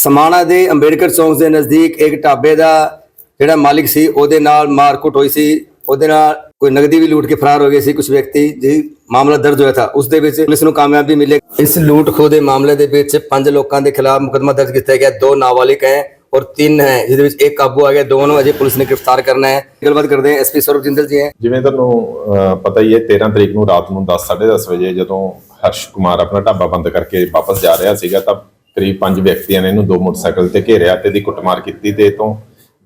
ਸਮਾਣਾ ਦੇ ਅੰਬੇਡਕਰ ਚੌਂਕ ਦੇ ਨਜ਼ਦੀਕ ਇੱਕ ਢਾਬੇ ਦਾ ਜਿਹੜਾ ਮਾਲਿਕ ਸੀ, ਉਹਦੇ ਨਾਲ ਮਾਰਕੁੱਟ ਹੋਈ ਸੀ। ਉਹਦੇ ਨਾਲ ਕੋਈ ਨਗਦੀ ਵੀ ਲੂਟ ਕੇ ਫਰਾਰ ਹੋ ਗਏ ਸੀ ਕੁਝ ਵਿਅਕਤੀ ਜੀ ਮਾਮਲਾ ਦਰਜ ਹੋਇਆ था ਉਸ ਦੇ ਵਿੱਚ ਪੁਲਿਸ ਨੂੰ ਕਾਮਯਾਬੀ ਮਿਲੇ। ਇਸ ਲੂਟ ਖੋਹ ਦੇ ਮਾਮਲੇ ਦੇ ਵਿੱਚ ਪੰਜ ਲੋਕਾਂ ਦੇ ਖਿਲਾਫ ਮੁਕੱਦਮਾ ਦਰਜ ਕੀਤਾ ਗਿਆ। ਦੋ ਨਾਬਾਲਿਗ ਹੈ ਔਰ ਤਿੰਨ ਹੈ, ਜਿਹਦੇ ਵਿੱਚ ਇੱਕ ਕਾਬੂ ਆ ਗਿਆ। ਦੋ ਨੂੰ ਅਜੇ ਪੁਲਿਸ ਨੇ ਗ੍ਰਿਫਤਾਰ ਕਰਨਾ ਹੈ। ਗੱਲਬਾਤ ਕਰਦੇ ਹਾਂ ਐਸਪੀ ਸੌਰਵ ਜਿੰਦਲ ਜੀ ਹੈ। ਜਿਵੇਂ ਤੁਹਾਨੂੰ ਪਤਾ ਹੀ ਹੈ 13 ਤਰੀਕ ਨੂੰ ਰਾਤ ਨੂੰ 10:30 ਵਜੇ ਜਦੋਂ ਹਰਸ਼ ਕੁਮਾਰ ਆਪਣਾ ਢਾਬਾ ਬੰਦ ਕਰਕੇ ਵਾਪਸ ਜਾ ਰਿਹਾ ਸੀਗਾ, ਤਾਂ ਕਰੀਬ ਪੰਜ ਵਿਅਕਤੀਆਂ ਨੇ ਇਹਨੂੰ ਦੋ ਮੋਟਰਸਾਈਕਲ ਤੇ ਘੇਰਿਆ ਤੇ ਦੀ ਕੁੱਟਮਾਰ ਕੀਤੀ ਤੇ ਤੋਂ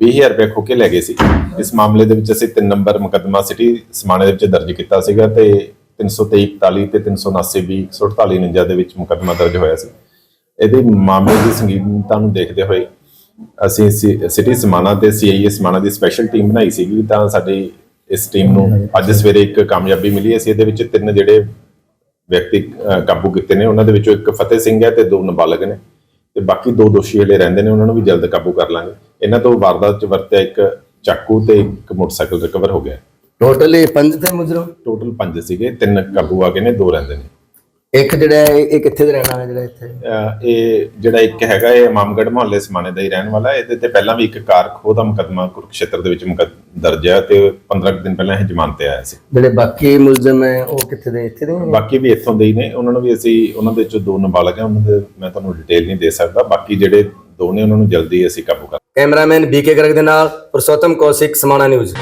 20000 ਰੁਪਏ ਖੋ ਕੇ ਲੈ ਗਏ ਸੀ। ਇਸ ਮਾਮਲੇ ਦੇ ਵਿੱਚ ਅਸੀਂ 3 ਨੰਬਰ ਮੁਕੱਦਮਾ ਸਿਟੀ ਸਮਾਣੇ ਦੇ ਵਿੱਚ ਦਰਜ ਕੀਤਾ ਸੀਗਾ ਤੇ 323 41 ਤੇ 379 20 148 49 ਦੇ ਵਿੱਚ ਮੁਕੱਦਮਾ ਦਰਜ ਹੋਇਆ ਸੀ। ਇਹਦੇ ਮਾਮਲੇ ਦੀ ਸੰਗੀਨਤਾ ਨੂੰ ਦੇਖਦੇ ਹੋਏ ਅਸੀਂ ਸਿਟੀ ਸਮਾਣਾ ਤੇ ਸੀਆਈਏ ਸਮਾਣਾ ਦੀ ਸਪੈਸ਼ਲ ਟੀਮ ਬਣਾਈ ਸੀਗੀ ਤਾਂ ਸਾਡੀ ਇਸ ਟੀਮ ਨੂੰ ਅੱਜ ਸਵੇਰੇ ਇੱਕ ਕਾਮਯਾਬੀ ਮਿਲੀ। ਅਸੀਂ ਇਹਦੇ ਵਿੱਚ ਤਿੰਨ ਜਿਹੜੇ ਵਿਅਕਤੀ ਕਾਬੂ ਕੀਤੇ ਨੇ। ਉਹਨਾਂ ਦੇ ਵਿੱਚੋਂ ਇੱਕ ਫਤਿਹ ਸਿੰਘ ਹੈ ਤੇ ਦੋ ਨਾਬਾਲਗ ਨੇ। ਤੇ ਬਾਕੀ ਦੋ ਦੋਸ਼ੀ ਹਲੇ ਰਹਿੰਦੇ ਨੇ ਉਹਨਾਂ ਨੂੰ ਵੀ ਜਲਦ ਕਾਬੂ ਕਰ ਲਾਂਗੇ। ਇਹਨਾਂ ਤੋਂ ਵਾਰਦਾਤ 'ਚ ਵਰਤਿਆ ਇੱਕ ਚਾਕੂ ਤੇ ਇੱਕ ਮੋਟਰਸਾਈਕਲ ਰਿਕਵਰ ਹੋ ਗਿਆ। ਟੋਟਲ ਇਹ ਪੰਜ ਤੇ ਮੁਜਰਮ? ਟੋਟਲ ਪੰਜ ਸੀਗੇ ਤਿੰਨ ਕਾਬੂ ਆ ਗਏ ਨੇ ਦੋ ਰਹਿੰਦੇ ਨੇ। ਇੱਕ ਜਿਹੜਾ ਹੈ ਇਹ ਇਹ ਕਿੱਥੇ ਦਾ ਰਹਿਣ ਵਾਲਾ ਜਿਹੜਾ ਇੱਥੇ? ਅਹ ਇਹ ਜਿਹੜਾ ਇੱਕ ਹੈਗਾ ਇਹ ਇਮਾਮਗੜ੍ਹ ਮੁਹੱਲੇ ਸਮਾਣੇ ਦਾ ਹੀ ਰਹਿਣ ਵਾਲਾ ਹੈ। ਇਹਦੇ ਤੇ ਪਹਿਲਾਂ ਵੀ ਇੱਕ ਕਾਰ ਖੋਹ ਦਾ ਮੁਕੱਦਮਾ ਕੁਰੂਕਸ਼ੇਤਰ ਦੇ ਵਿੱਚ ਮੁਕੱਦ ਦਰਜ ਹੈ ਤੇ 15 ਕੁ ਦਿਨ ਪਹਿਲਾਂ ਇਹ ਜ਼ਮਾਨਤ ਤੇ ਆਇਆ ਸੀ। ਜਿਹੜੇ ਬਾਕੀ ਮੁਲਜ਼ਮ ਹੈ ਉਹ ਕਿੱਥੇ ਦੇ ਇੱਥੇ ਦੇ? ਨੇ? ਬਾਕੀ ਵੀ ਇੱਥੋਂ ਦੇ ਹੀ ਨੇ। ਉਹਨਾਂ ਨੂੰ ਵੀ ਅਸੀਂ ਉਹਨਾਂ ਦੇ ਵਿੱਚੋਂ ਦੋ ਨਾਬਾਲਗ ਹੈ ਉਹਨਾਂ ਦੇ ਮੈਂ ਤੁਹਾਨੂੰ ਡਿਟੇਲ ਨਹੀਂ ਦੇ ਸਕਦਾ। ਬਾਕੀ ਜਿਹੜੇ ਦੋ ਨੇ ਉਹਨਾਂ ਨੂੰ ਜਲਦੀ ਅਸੀਂ ਕਾਬੂ ਕਰ ਕੈਮਰਾਮੈਨ ਬੀਕੇ ਗਰਗ ਦੇ ਨਾਲ ਪੁਰਸ਼ੋਤਮ ਕੌਸ਼ਿਕ ਸਮਾਣਾ ਨਿਊਜ਼।